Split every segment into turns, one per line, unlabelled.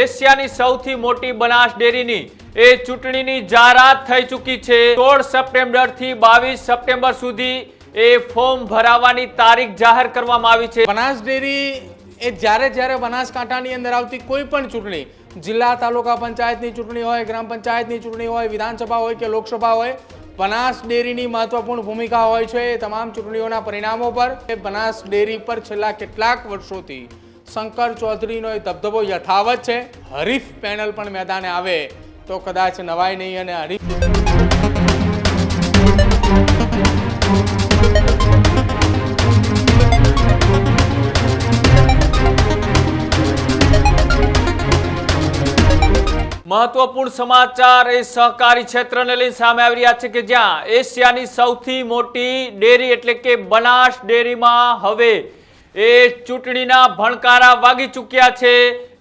એશિયાની સૌથી મોટી બનાસ ડેરીની એ ચૂંટણીની જાહેરાત થઈ ચૂકી છે. સોળ સપ્ટેમ્બરથી બાવીસ સપ્ટેમ્બર સુધી એ ફોર્મ ભરાવાની તારીખ જાહેર કરવામાં આવી છે.
બનાસ ડેરી એ જ્યારે જ્યારે બનાસકાંઠાની અંદર આવતી કોઈ પણ ચૂંટણી, જિલ્લા તાલુકા પંચાયતની ચૂંટણી હોય, ગ્રામ પંચાયતની ચૂંટણી હોય, વિધાનસભા હોય કે લોકસભા હોય, બનાસ ડેરીની મહત્વપૂર્ણ ભૂમિકા હોય છે તમામ ચૂંટણીઓના પરિણામો પર. બનાસ ડેરી પર છેલ્લા કેટલાક વર્ષોથી શંકર ચૌધરીનો એ દબદબો યથાવત છે. હરીફ પેનલ પણ મેદાને આવે તો કદાચ નવાય નહીં અને હરીફ
મહત્વપૂર્ણ સમાચાર એ સહકારી ક્ષેત્રને લઈને સામે આવી રહ્યા છે કે જ્યાં એશિયાની સૌથી મોટી ડેરી એટલે કે બનાસ ડેરીમાં હવે એ ચૂંટણીના ભણકારા વાગી ચૂક્યા છે.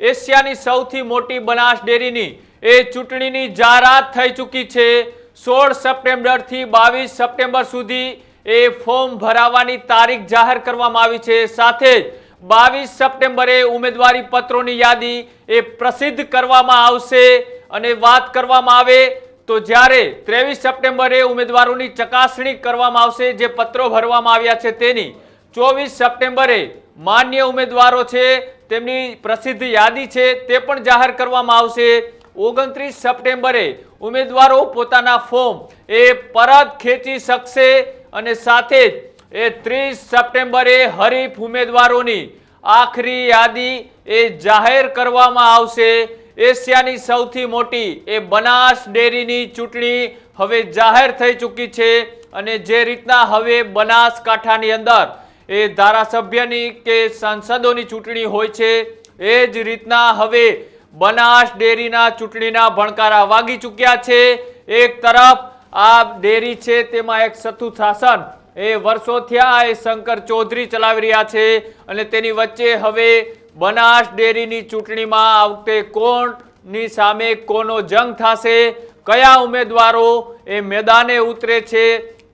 એશિયાની સૌથી મોટી બનાસ ડેરીની એ ચૂંટણીની જાહેરાત થઈ ચૂકી છે. સોળ સપ્ટેમ્બરથી બાવીસ સપ્ટેમ્બર સુધી એ ફોર્મ ભરાવાની તારીખ જાહેર કરવામાં આવી છે. સાથે જ બાવીસ સપ્ટેમ્બરે ઉમેદવારી પત્રોની યાદી એ પ્રસિદ્ધ કરવામાં આવશે અને વાત કરવામાં આવે તો જ્યારે ત્રેવીસ સપ્ટેમ્બરે ઉમેદવારોની ચકાસણી કરવામાં આવશે, જે પત્રો ભરવામાં આવ્યા છે તેની ચોવીસ સપ્ટેમ્બરે માન્ય ઉમેદવારો છે, તેમની પ્રસિદ્ધ યાદી છે, તે પણ જાહેર કરવામાં આવશે. ઓગણત્રીસ સપ્ટેમ્બરે ઉમેદવારો પોતાના ફોર્મ એ પરત ખેંચી શકશે અને સાથે જ એ ત્રીસ સપ્ટેમ્બરે હરીફ ઉમેદવારોની આખરી યાદી એ જાહેર કરવામાં આવશે. એશિયાની સૌથી મોટી એ બનાસ ડેરીની ચૂંટણી હવે જાહેર થઈ ચૂકી છે અને જે રીતના હવે બનાસકાંઠાની અંદર એ ધારાસભ્યની કે સાંસદોની ચૂંટણી હોય છે, એ જ રીતના હવે બનાસ ડેરીના ચૂંટણીના ભણકારા વાગી ચૂક્યા છે. એક તરફ આ ડેરી છે, તેમાં એક સતુ શાસન એ વર્ષો થયા એ શંકર ચૌધરી ચલાવી રહ્યા છે અને તેની વચ્ચે હવે બનાસ ડેરીની ચૂંટણીમાં આ વખતે કોણની સામે કોનો જંગ થશે, કયા ઉમેદવારો એ મેદાને ઉતરે છે,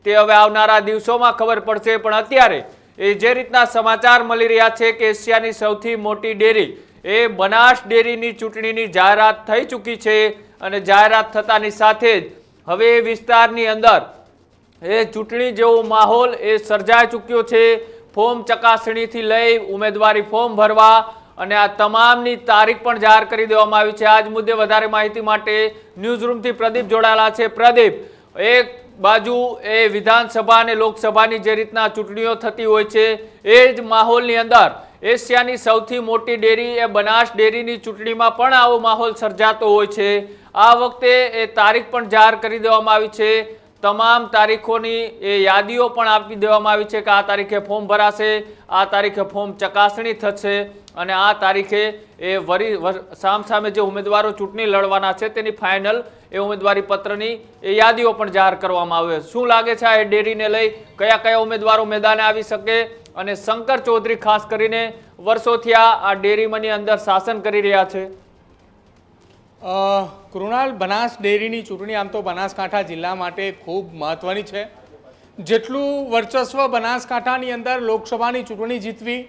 તે હવે આવનારા દિવસોમાં ખબર પડશે. પણ અત્યારે એ જે રીતના સમાચાર મળી રહ્યા છે કે એશિયાની સૌથી મોટી ડેરી એ બનાસ ડેરીની ચૂંટણીની જાહેરાત થઈ ચૂકી છે અને જાહેરાત થતાની સાથે જ હવે એ વિસ્તારની અંદર એ ચૂંટણી જેવો માહોલ એ સર્જાઈ ચૂક્યો છે. ફોર્મ ચકાસણીથી લઈ ઉમેદવારી ફોર્મ ભરવા અને આ તમામની તારીખ પણ જાહેર કરી દેવામાં આવી છે. આજ મુદ્દે વધારે માહિતી માટે ન્યૂઝ રૂમથી પ્રદીપ જોડાયેલા છે. પ્રદીપ, એક બાજુ એ વિધાનસભા અને લોકસભાની જે રીતના ચૂંટણીઓ થતી હોય છે, એ જ માહોલની અંદર એશિયાની સૌથી મોટી ડેરી એ બનાસ ડેરીની ચૂંટણીમાં પણ આવો માહોલ સર્જાતો હોય છે. આ વખતે એ તારીખ પણ જાહેર કરી દેવામાં આવી છે. તમામ તારીખોની એ યાદીઓ પણ આપી દેવામાં આવી છે કે આ તારીખે ફોર્મ ભરાશે, આ તારીખે ફોર્મ ચકાસણી થશે અને આ તારીખે એ વરી સામસામે જે ઉમેદવારો ચૂંટણી લડવાના છે તેની ફાઇનલ એ ઉમેદવારી પત્રની એ યાદીઓ પણ જાહેર કરવામાં આવે. શું લાગે છે આ ડેરીને લઈ કયા કયા ઉમેદવારો મેદાને આવી શકે અને શંકર ચૌધરી ખાસ કરીને વર્ષોથી આ ડેરીમાંની અંદર શાસન કરી રહ્યા છે?
કૃણાલ બનાસ ડેરીની ચૂંટણી આમ તો બનાસકાંઠા જિલ્લા માટે ખૂબ મહત્વની છે. જેટલું વર્ચસ્વ બનાસકાંઠાની અંદર લોકસભાની ચૂંટણી જીતવી,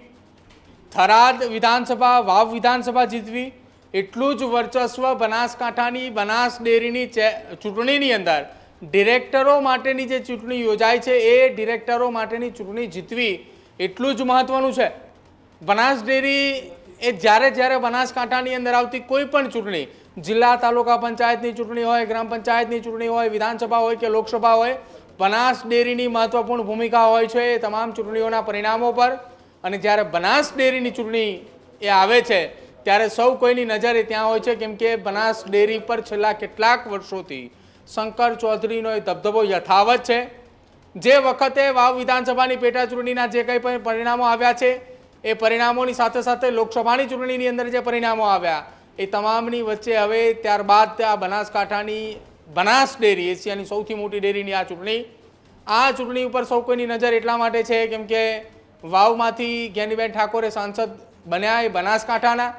થરાદ વિધાનસભા, વાવ વિધાનસભા જીતવી, એટલું જ વર્ચસ્વ બનાસકાંઠાની બનાસ ડેરીની ચૂંટણીની અંદર ડિરેક્ટરો માટેની જે ચૂંટણી યોજાય છે, એ ડિરેક્ટરો માટેની ચૂંટણી જીતવી એટલું જ મહત્વનું છે. બનાસ ડેરી એ જ્યારે જ્યારે બનાસકાંઠાની અંદર આવતી કોઈ પણ ચૂંટણી જિલ્લા તાલુકા પંચાયતની ચૂંટણી હોય, ગ્રામ પંચાયતની ચૂંટણી હોય, વિધાનસભા હોય કે લોકસભા હોય, બનાસ ડેરીની મહત્વપૂર્ણ ભૂમિકા હોય છે એ તમામ ચૂંટણીઓના પરિણામો પર. અને જ્યારે બનાસ ડેરીની ચૂંટણી એ આવે છે, ત્યારે સૌ કોઈની નજર એ ત્યાં હોય છે, કેમ કે બનાસ ડેરી પર છેલ્લા કેટલાક વર્ષોથી શંકર ચૌધરીનો એ ધબધબો યથાવત છે. જે વખતે વાવ વિધાનસભાની પેટા ચૂંટણીના જે કંઈ પણ પરિણામો આવ્યા છે, એ પરિણામોની સાથે સાથે લોકસભાની ચૂંટણીની અંદર જે પરિણામો આવ્યા એ તમામની વચ્ચે હવે ત્યારબાદ આ બનાસકાંઠાની બનાસ ડેરી, એશિયાની સૌથી મોટી ડેરીની આ ચૂંટણી. આ ચૂંટણી ઉપર સૌ કોઈની નજર એટલા માટે છે કેમ કે વાવમાંથી જ્ઞાનીબેન ઠાકોરે સાંસદ બન્યા એ બનાસકાંઠાના.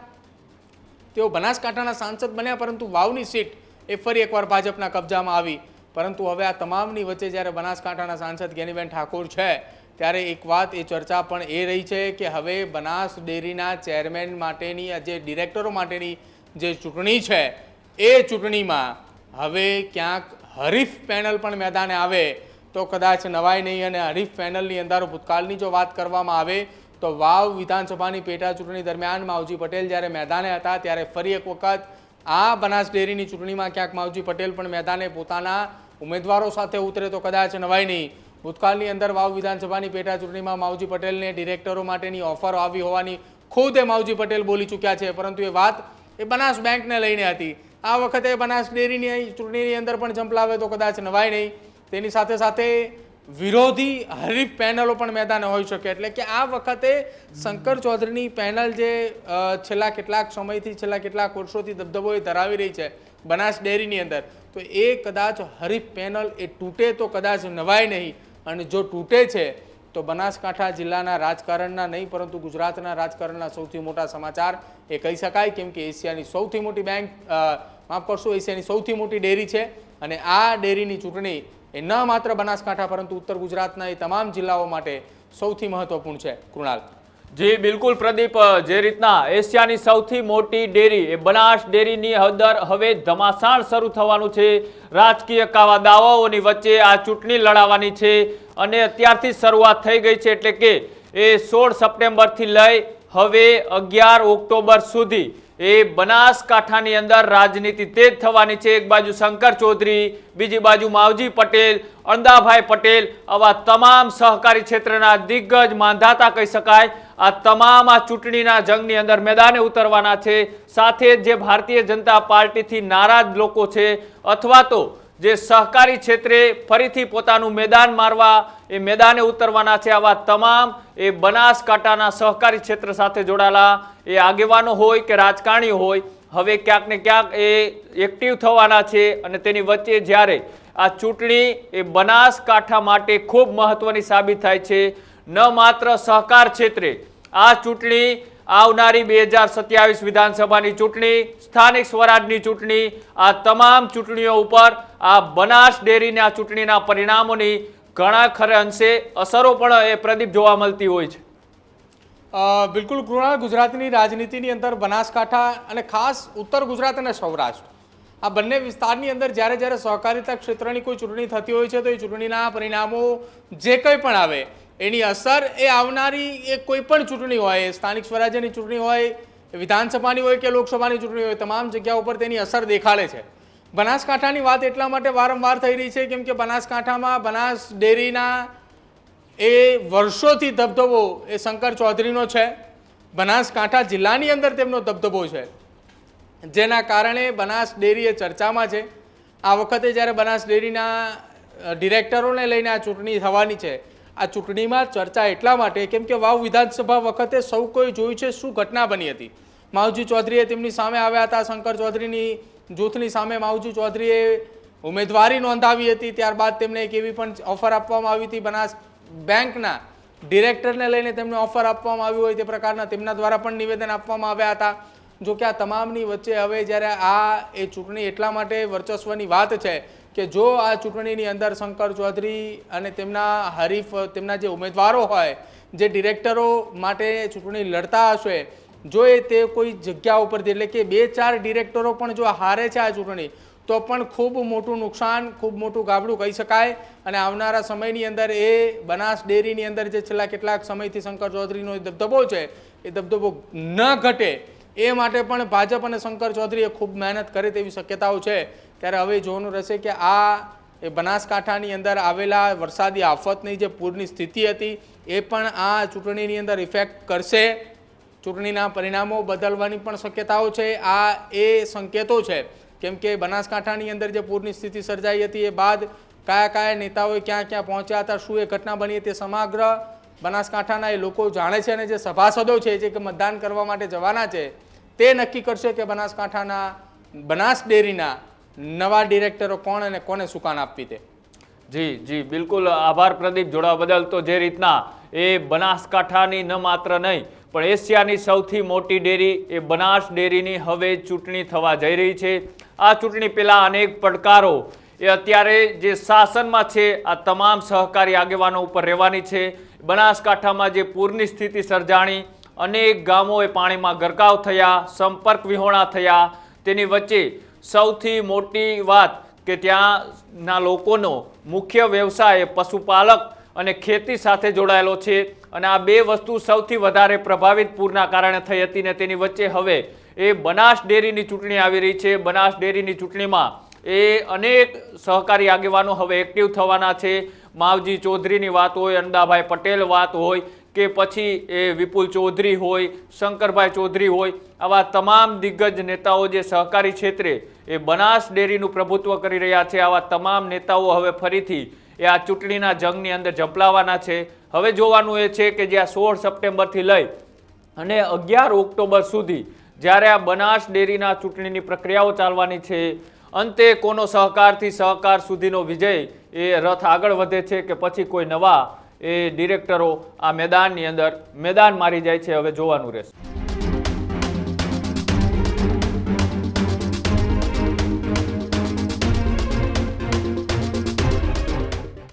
તેઓ બનાસકાંઠાના સાંસદ બન્યા, પરંતુ વાવની સીટ એ ફરી એકવાર ભાજપના કબજામાં આવી. પરંતુ હવે આ તમામની વચ્ચે જ્યારે બનાસકાંઠાના સાંસદ જ્ઞાનીબેન ઠાકોર છે, ત્યારે એક વાત એ ચર્ચા પણ એ રહી છે કે હવે બનાસ ડેરીના ચેરમેન માટેની જે ડિરેક્ટરો માટેની જે ચૂંટણી છે, એ ચૂંટણીમાં હવે ક્યાંક હરીફ પેનલ પણ મેદાને આવે, તો કદાચ નવાય નહીં અને હરીફ પેનલની અંદર ભૂતકાળની જો વાત કરવામાં આવે, તો વાવ વિધાનસભાની પેટા ચૂંટણી દરમિયાન માવજી પટેલ જ્યારે મેદાને હતા, ત્યારે ફરી એક વખત આ બનાસ ડેરીની ચૂંટણીમાં ક્યાંક માવજી પટેલ પણ મેદાને પોતાના ઉમેદવારો સાથે ઉતરે, તો કદાચ નવાય નહીં. ભૂતકાળની અંદર વાવ વિધાનસભાની પેટા ચૂંટણીમાં માવજી પટેલને ડિરેક્ટરો માટેની ઓફર આવી હોવાની ખુદ એ માવજી પટેલ બોલી ચૂક્યા છે. પરંતુ એ વાત એ બનાસ બેંકને લઈને હતી. આ વખતે બનાસ ડેરીની ચૂંટણીની અંદર પણ ઝંપલાવે તો કદાચ નવાય નહીં. તેની સાથે સાથે વિરોધી હરીફ પેનલો પણ મેદાને હોઈ શકે. એટલે કે આ વખતે શંકર ચૌધરીની પેનલ જે છેલ્લા કેટલાક સમયથી, છેલ્લા કેટલાક વર્ષોથી દબદબો ધરાવી રહી છે બનાસ ડેરીની અંદર, તો એ કદાચ હરીફ પેનલ એ તૂટે તો કદાચ નવાય નહીં. અને જો તૂટે છે તો બનાસકાંઠા જિલ્લાના રાજકારણના નહીં, પરંતુ ગુજરાતના રાજકારણના સૌથી મોટા સમાચાર એ કહી શકાય, કેમ કે એશિયાની સૌથી મોટી બેંક માફ કરશો, એશિયાની સૌથી મોટી ડેરી છે અને આ ડેરીની ચૂંટણી એ ન માત્ર બનાસકાંઠા, પરંતુ ઉત્તર ગુજરાતના એ તમામ જિલ્લાઓ માટે સૌથી મહત્વપૂર્ણ છે. કૃણાલ.
જી, બિલકુલ પ્રદીપ, જે રીતના એશિયાની સૌથી મોટી ડેરી, એ બનાસ ડેરીની હદર હવે ધમાસાણ શરૂ થવાનું છે. રાજકીય કાવા દાવાઓની વચ્ચે આ ચૂંટણી લડાવવાની છે અને અત્યારથી શરૂઆત થઈ ગઈ છે એટલે કે એ સોળ સપ્ટેમ્બરથી લઈ હવે અગિયાર ઓક્ટોબર સુધી એ બનાસકાંઠાની અંદર રાજનીતિ તેજ થવાની છે. એક બાજુ શંકર ચૌધરી, બીજી બાજુ માવજી પટેલ, અણદાભાઈ પટેલ, આવા તમામ સહકારી ક્ષેત્રના દિગ્ગજ માંધાતા કહી શકાય. આ તમામ આ ચૂંટણીના જંગની અંદર મેદાને ઉતરવાના છે. સાથે જ ભારતીય જનતા પાર્ટીથી નારાજ લોકો છે, અથવા તો જે સહકારી ક્ષેત્રે ફરીથી પોતાનું મેદાન મારવા એ મેદાને ઉતરવાના છે, આવા તમામ એ બનાસકાંઠાના સહકારી ક્ષેત્ર સાથે જોડાયેલા એ આગેવાનો હોય કે રાજકારણીઓ હોય, હવે ક્યાંક ને ક્યાંક એ એક્ટિવ થવાના છે અને તેની વચ્ચે જ્યારે આ ચૂંટણી એ બનાસકાંઠા માટે ખૂબ મહત્વની સાબિત થાય છે. ન માત્ર સહકાર ક્ષેત્રે આ ચૂંટણી આવનારી બે હજાર સત્યાવીસ વિધાનસભાની ચૂંટણી, સ્થાનિક સ્વરાજની ચૂંટણી, આ તમામ ચૂંટણીઓ ઉપર આ બનાસ ડેરીના ચૂંટણીના પરિણામોની ઘણા ખરે અંશે અસરો પણ એ પ્રદીપ જોવા મળતી હોય છે.
બિલકુલ કૃણાલ, ગુજરાતની રાજનીતિની અંદર બનાસકાંઠા અને ખાસ ઉત્તર ગુજરાત અને સૌરાષ્ટ્ર. આ બંને વિસ્તારની અંદર જ્યારે જ્યારે સહકારિતા ક્ષેત્રની કોઈ ચૂંટણી થતી હોય છે, તો એ ચૂંટણીના પરિણામો જે કંઈ પણ આવે એની અસર એ આવનારી એ કોઈ પણ ચૂંટણી હોય સ્થાનિક સ્વરાજ્યની ચૂંટણી હોય વિધાનસભાની હોય કે લોકસભાની ચૂંટણી હોય, તમામ જગ્યા ઉપર તેની અસર દેખાડે છે. બનાસકાંઠાની વાત એટલા માટે વારંવાર થઈ રહી છે, કેમ કે બનાસકાંઠામાં બનાસ ડેરીના એ વર્ષોથી ધબધબો એ શંકર ચૌધરીનો છે. બનાસકાંઠા જિલ્લાની અંદર તેમનો ધબધબો છે. જેના કારણે બનાસ ડેરી એ ચર્ચામાં છે. આ વખતે જ્યારે બનાસ ડેરીના ડિરેક્ટરોને લઈને આ ચૂંટણી થવાની છે આ ચૂંટણીમાં ચર્ચા એટલા માટે કેમ કે વાવ વિધાનસભા વખતે સૌ કોઈ જોયું છે શું ઘટના બની હતી. માવજી ચૌધરીએ તેમની સામે આવ્યા હતા, શંકર ચૌધરીની જૂથની સામે માવજી ચૌધરીએ ઉમેદવારી નોંધાવી હતી, ત્યારબાદ તેમને એક એવી પણ ઓફર આપવામાં આવી હતી, બનાસ બેંકના ડિરેક્ટરને લઈને તેમને ઓફર આપવામાં આવી હોય તે પ્રકારના તેમના દ્વારા પણ નિવેદન આપવામાં આવ્યા હતા. જો કે આ તમામની વચ્ચે હવે જ્યારે આ એ ચૂંટણી એટલા માટે વર્ચસ્વની વાત છે કે જો આ ચૂંટણીની અંદર શંકર ચૌધરી અને તેમના હરીફ, તેમના જે ઉમેદવારો હોય, જે ડિરેક્ટરો માટે ચૂંટણી લડતા હશે, જો એ તે કોઈ જગ્યા ઉપરથી, એટલે કે બે ચાર ડિરેક્ટરો પણ જો હારે છે આ ચૂંટણી, તો પણ ખૂબ મોટું નુકસાન, ખૂબ મોટું ગાબડું કહી શકાય. અને આવનારા સમયની અંદર એ બનાસ ડેરીની અંદર જે છેલ્લા કેટલાક સમયથી શંકર ચૌધરીનો દબદબો છે, એ દબદબો ન ઘટે. એ માટે પણ ભાજપ અને શંકર ચૌધરીએ ખૂબ મહેનત કરે તેવી શક્યતાઓ છે. ત્યારે હવે જોવાનું રહેશે કે આ એ બનાસકાંઠાની અંદર આવેલા વરસાદી આફતની જે પૂરની સ્થિતિ હતી, એ પણ આ ચૂંટણીની અંદર ઇફેક્ટ કરશે. ચૂંટણીના પરિણામો બદલવાની પણ શક્યતાઓ છે. આ એ સંકેતો છે. કેમ કે બનાસકાંઠાની અંદર જે પૂરની સ્થિતિ સર્જાઈ હતી એ બાદ કયા કયા નેતાઓએ ક્યાં ક્યાં પહોંચ્યા હતા, શું એ ઘટના બની હતી સમગ્ર બનાસકાંઠાના એ લોકો જાણે છે અને જે સભાસદો છે જે કે મતદાન કરવા માટે જવાના છે, તે નક્કી કરશે કે બનાસકાંઠાના બનાસ ડેરીના નવા ડિરેક્ટરો કોણ અને કોને સુકાન આપવી તે.
જી જી, બિલકુલ. આભાર પ્રદીપ જોડાવા બદલ તો જે રીતના એ બનાસકાંઠાની ન માત્ર નહીં, પણ એશિયાની સૌથી મોટી ડેરી એ બનાસ ડેરીની હવે ચૂંટણી થવા જઈ રહી છે. આ ચૂંટણી પહેલાં અનેક પડકારો એ અત્યારે જે શાસનમાં છે, આ તમામ સહકારી આગેવાનો ઉપર રહેવાની છે. બનાસકાંઠામાં જે પૂરની સ્થિતિ સર્જાણી, અનેક ગામોએ પાણીમાં ગરકાવ થયા, સંપર્ક વિહોણા થયા. તેની વચ્ચે સૌથી મોટી વાત કે ત્યાંના લોકોનો મુખ્ય વ્યવસાય પશુપાલક અને ખેતી સાથે જોડાયેલો છે અને આ બે વસ્તુ સૌથી વધારે પ્રભાવિત પૂરના કારણે થઈ હતી ને તેની વચ્ચે હવે એ બનાસ ડેરીની ચૂંટણી આવી રહી છે. બનાસ ડેરીની ચૂંટણીમાં એ અનેક સહકારી આગેવાનો હવે એક્ટિવ થવાના છે. માવજી ચૌધરીની વાત હોય અંદાભાઈ પટેલ વાત હોય, કે પછી એ વિપુલ ચૌધરી હોય, શંકરભાઈ ચૌધરી હોય, આવા તમામ દિગ્ગજ નેતાઓ જે સહકારી ક્ષેત્રે એ બનાસ ડેરીનું પ્રભુત્વ કરી રહ્યા છે, આવા તમામ નેતાઓ હવે ફરીથી એ આ ચૂંટણીના જંગની અંદર ઝંપલાવાના છે. હવે જોવાનું એ છે કે જ્યાં સોળ સપ્ટેમ્બરથી લઈ અને અગિયાર ઓક્ટોબર સુધી જ્યારે આ બનાસ ડેરીના ચૂંટણીની પ્રક્રિયાઓ ચાલવાની છે અંતે કોનો સહકારથી સહકાર સુધીનો વિજય એ રથ આગળ વધે છે કે પછી કોઈ નવા એ ડિરેક્ટરો આ મેદાનની અંદર મેદાન મારી જાય છે, હવે જોવાનું રહેશે.